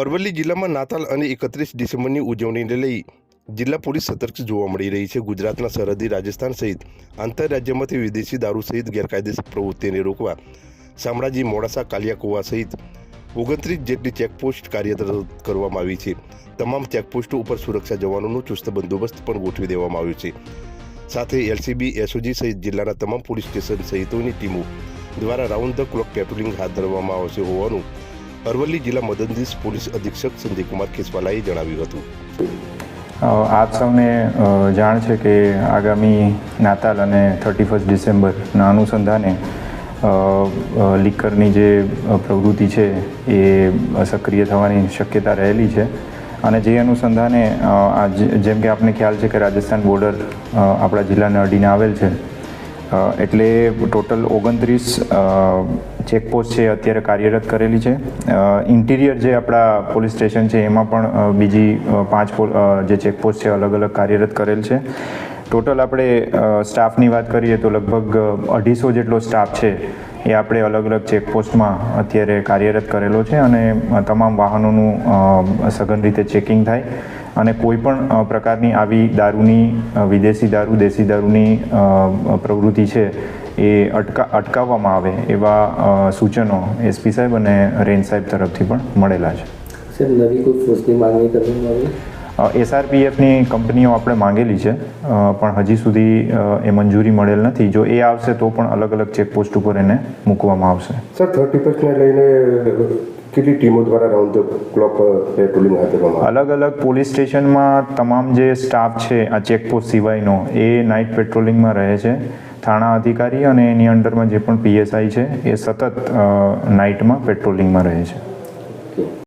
અરવલ્લી જિલ્લામાં નાતાલ અને એકત્રીસ ડિસેમ્બરની ઉજવણીને લઈ જિલ્લા પોલીસ સતર્ક જોવા મળી રહી છે. ગુજરાતના સરહદી રાજસ્થાન સહિત આંતરરાજ્યમાંથી વિદેશી દારૂ સહિત ગેરકાયદેસર પ્રવૃત્તિને રોકવા શામળાજી, મોડાસા, કાલિયાકુવા સહિત ઓગણત્રીસ જેટલી ચેકપોસ્ટ કાર્યરત કરવામાં આવી છે. તમામ ચેકપોસ્ટો ઉપર સુરક્ષા જવાનોનું ચુસ્ત બંદોબસ્ત પણ ગોઠવી દેવામાં આવ્યો છે. સાથે એલસીબી, એસઓજી સહિત જિલ્લાના તમામ પોલીસ સ્ટેશન સહિતોની ટીમો દ્વારા રાઉન્ડ ધ ક્લોક પેટ્રોલિંગ હાથ ધરવામાં આવશે હોવાનું અરવલ્લી જિલ્લા મદદનીશ પોલીસ અધિક્ષક સંજયકુમાર ખેસવાલાએ જણાવ્યું હતું. આપ સૌને જાણ છે કે આગામી નાતાલ અને થર્ટી ફર્સ્ટ ડિસેમ્બરના અનુસંધાને લિકરની જે પ્રવૃત્તિ છે એ સક્રિય થવાની શક્યતા રહેલી છે. અને જે અનુસંધાને જેમ કે આપને ખ્યાલ છે કે રાજસ્થાન બોર્ડર આપણા જિલ્લાને અડીને આવેલ છે. એટલે ટોટલ ઓગણત્રીસ ચેકપોસ્ટ છે અત્યારે કાર્યરત કરેલી છે. ઇન્ટિરિયર જે આપણા પોલીસ સ્ટેશન છે, એમાં પણ બીજી પાંચ જે ચેકપોસ્ટ છે અલગ અલગ કાર્યરત કરેલ છે. ટોટલ આપણે સ્ટાફની વાત કરીએ તો લગભગ અઢીસો જેટલો સ્ટાફ છે એ આપણે અલગ અલગ ચેકપોસ્ટમાં અત્યારે કાર્યરત કરેલો છે અને તમામ વાહનોનું સઘન રીતે ચેકિંગ થાય અને કોઈ પણ પ્રકારની આવી દારૂની વિદેશી દારૂ, દેશી દારૂની પ્રવૃત્તિ છે એ અટકા, અટકાવવામાં આવે એવા સૂચનો એસપી સાહેબ અને રેન્જ સાહેબ તરફથી પણ મળેલા છે. નવી કોઈ ફોર્સની માંગણી કરવામાં આવી? એસઆરપીએફની કંપનીઓ આપણે માંગેલી છે. પણ હજી સુધી એ મંજૂરી મળેલ નથી. જો એ આવશે તો પણ અલગ અલગ ચેકપોસ્ટ ઉપર એને મૂકવામાં આવશે. સર થર્ટી ફર્સ્ટને લઈને કેટલી ટીમો દ્વારા રાઉન્ડ ધ ક્લોક પેટ્રોલિંગ હાથ ધરવામાં અલગ અલગ પોલીસ સ્ટેશનમાં તમામ જે સ્ટાફ છે આ ચેકપોસ્ટ સિવાયનો એ નાઇટ પેટ્રોલિંગમાં રહે છે. થાણા અધિકારી અને એની અંડરમાં જે પણ પીએસઆઈ છે એ સતત નાઇટમાં પેટ્રોલિંગમાં રહે છે.